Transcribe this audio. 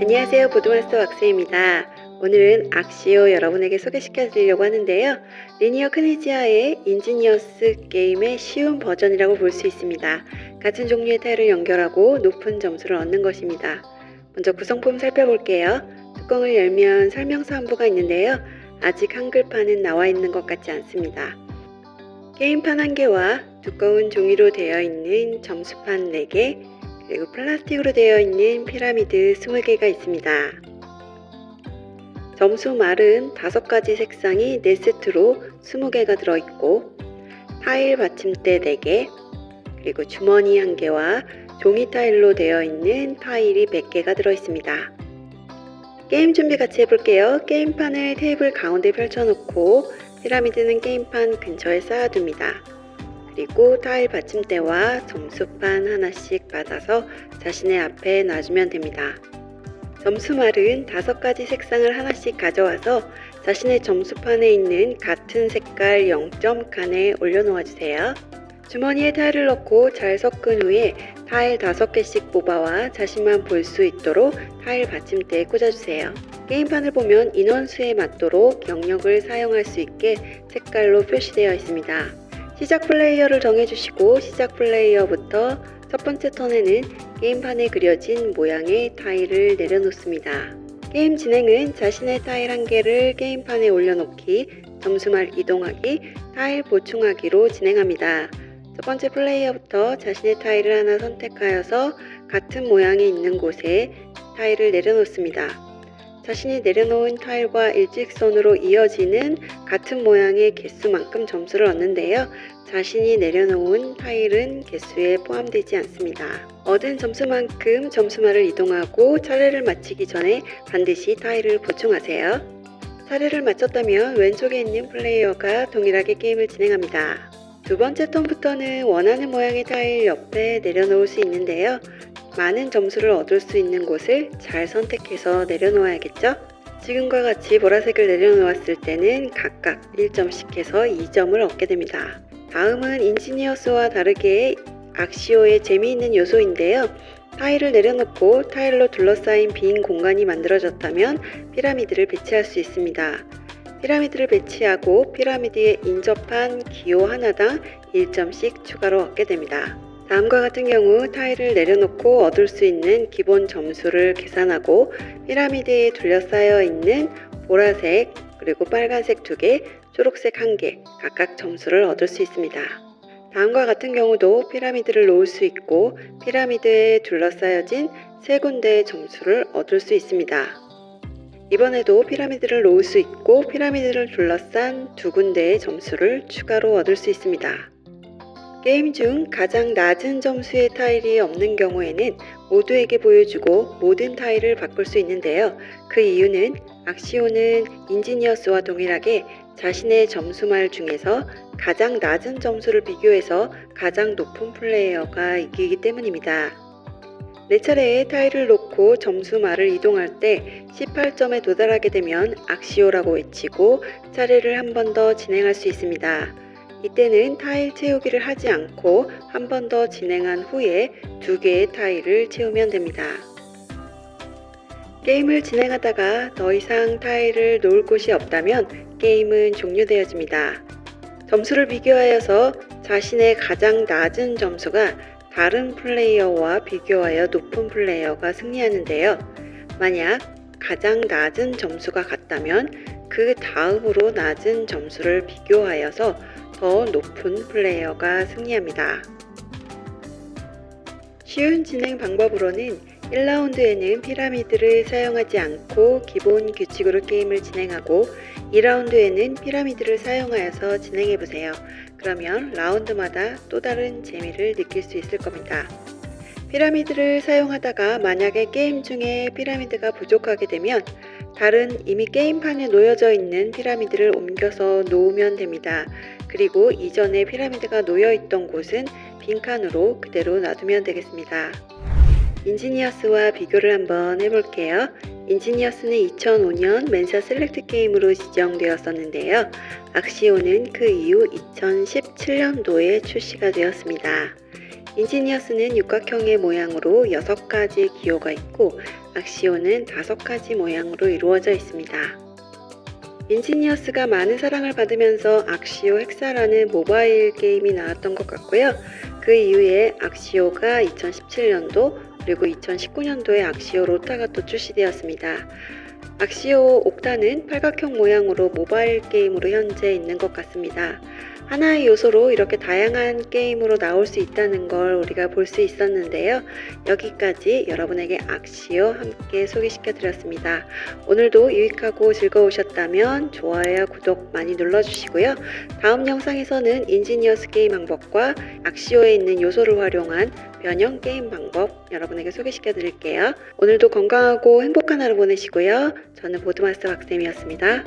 안녕하세요. 보드마스터 왁스입니다. 오늘은 악시오 여러분에게 소개시켜 드리려고 하는데요. 리니어 크니지아의 인지니어스 게임의 쉬운 버전이라고 볼 수 있습니다. 같은 종류의 타일을 연결하고 높은 점수를 얻는 것입니다. 먼저 구성품 살펴볼게요. 뚜껑을 열면 설명서 한부가 있는데요. 아직 한글판은 나와 있는 것 같지 않습니다. 게임판 한 개와 두꺼운 종이로 되어 있는 점수판 4개, 그리고 플라스틱으로 되어 있는 피라미드 20개가 있습니다. 점수 말은 5가지 색상이 4세트로 20개가 들어있고 타일 받침대 4개 그리고 주머니 1개와 종이 타일로 되어 있는 타일이 100개가 들어있습니다. 게임 준비 같이 해볼게요. 게임판을 테이블 가운데 펼쳐놓고 피라미드는 게임판 근처에 쌓아둡니다. 그리고 타일 받침대와 점수판 하나씩 받아서 자신의 앞에 놔주면 됩니다. 점수말은 다섯 가지 색상을 하나씩 가져와서 자신의 점수판에 있는 같은 색깔 0점 칸에 올려놓아 주세요. 주머니에 타일을 넣고 잘 섞은 후에 타일 5개씩 뽑아와 자신만 볼 수 있도록 타일 받침대에 꽂아주세요. 게임판을 보면 인원수에 맞도록 영역을 사용할 수 있게 색깔로 표시되어 있습니다. 시작 플레이어를 정해주시고 시작 플레이어부터 첫 번째 턴에는 게임판에 그려진 모양의 타일을 내려놓습니다. 게임 진행은 자신의 타일 한 개를 게임판에 올려놓기, 점수말 이동하기, 타일 보충하기로 진행합니다. 첫 번째 플레이어부터 자신의 타일을 하나 선택하여서 같은 모양이 있는 곳에 타일을 내려놓습니다. 자신이 내려놓은 타일과 일직선으로 이어지는 같은 모양의 개수만큼 점수를 얻는데요. 자신이 내려놓은 타일은 개수에 포함되지 않습니다. 얻은 점수만큼 점수말을 이동하고 차례를 마치기 전에 반드시 타일을 보충하세요. 차례를 마쳤다면 왼쪽에 있는 플레이어가 동일하게 게임을 진행합니다. 두 번째 턴부터는 원하는 모양의 타일 옆에 내려놓을 수 있는데요. 많은 점수를 얻을 수 있는 곳을 잘 선택해서 내려놓아야겠죠? 지금과 같이 보라색을 내려놓았을 때는 각각 1점씩 해서 2점을 얻게 됩니다. 다음은 인지니어스와 다르게 악시오의 재미있는 요소인데요. 타일을 내려놓고 타일로 둘러싸인 빈 공간이 만들어졌다면 피라미드를 배치할 수 있습니다. 피라미드를 배치하고 피라미드에 인접한 기호 하나당 1점씩 추가로 얻게 됩니다. 다음과 같은 경우 타일을 내려놓고 얻을 수 있는 기본 점수를 계산하고 피라미드에 둘러싸여 있는 보라색 그리고 빨간색 두 개, 초록색 한개 각각 점수를 얻을 수 있습니다. 다음과 같은 경우도 피라미드를 놓을 수 있고 피라미드에 둘러싸여진 세 군데의 점수를 얻을 수 있습니다. 이번에도 피라미드를 놓을 수 있고 피라미드를 둘러싼 두 군데의 점수를 추가로 얻을 수 있습니다. 게임 중 가장 낮은 점수의 타일이 없는 경우에는 모두에게 보여주고 모든 타일을 바꿀 수 있는데요. 그 이유는 악시오는 인지니어스와 동일하게 자신의 점수말 중에서 가장 낮은 점수를 비교해서 가장 높은 플레이어가 이기기 때문입니다. 네 차례에 타일을 놓고 점수말을 이동할 때 18점에 도달하게 되면 악시오라고 외치고 차례를 한 번 더 진행할 수 있습니다. 이때는 타일 채우기를 하지 않고 한 번 더 진행한 후에 두 개의 타일을 채우면 됩니다. 게임을 진행하다가 더 이상 타일을 놓을 곳이 없다면 게임은 종료되어집니다. 점수를 비교하여서 자신의 가장 낮은 점수가 다른 플레이어와 비교하여 높은 플레이어가 승리하는데요. 만약 가장 낮은 점수가 같다면 그 다음으로 낮은 점수를 비교하여서 더 높은 플레이어가 승리합니다. 쉬운 진행 방법으로는 1라운드에는 피라미드를 사용하지 않고 기본 규칙으로 게임을 진행하고 2라운드에는 피라미드를 사용하여서 진행해보세요. 그러면 라운드마다 또 다른 재미를 느낄 수 있을 겁니다. 피라미드를 사용하다가 만약에 게임 중에 피라미드가 부족하게 되면 다른 이미 게임판에 놓여져 있는 피라미드를 옮겨서 놓으면 됩니다. 그리고 이전에 피라미드가 놓여 있던 곳은 빈칸으로 그대로 놔두면 되겠습니다. 인지니어스와 비교를 한번 해볼게요. 인지니어스는 2005년 멘사 셀렉트 게임으로 지정되었었는데요. 악시오는 그 이후 2017년도에 출시가 되었습니다. 인지니어스는 육각형의 모양으로 6가지 기호가 있고 악시오는 5가지 모양으로 이루어져 있습니다. 인지니어스가 많은 사랑을 받으면서 악시오 헥사라는 모바일 게임이 나왔던 것 같고요. 그 이후에 악시오가 2017년도 그리고 2019년도에 악시오 로타가 또 출시되었습니다. 악시오 옥타는 팔각형 모양으로 모바일 게임으로 현재 있는 것 같습니다. 하나의 요소로 이렇게 다양한 게임으로 나올 수 있다는 걸 우리가 볼 수 있었는데요. 여기까지 여러분에게 악시오 함께 소개시켜 드렸습니다. 오늘도 유익하고 즐거우셨다면 좋아요와 구독 많이 눌러주시고요. 다음 영상에서는 인지니어스 게임 방법과 악시오에 있는 요소를 활용한 변형 게임 방법 여러분에게 소개시켜 드릴게요. 오늘도 건강하고 행복한 하루 보내시고요. 저는 보드마스터 박쌤이었습니다.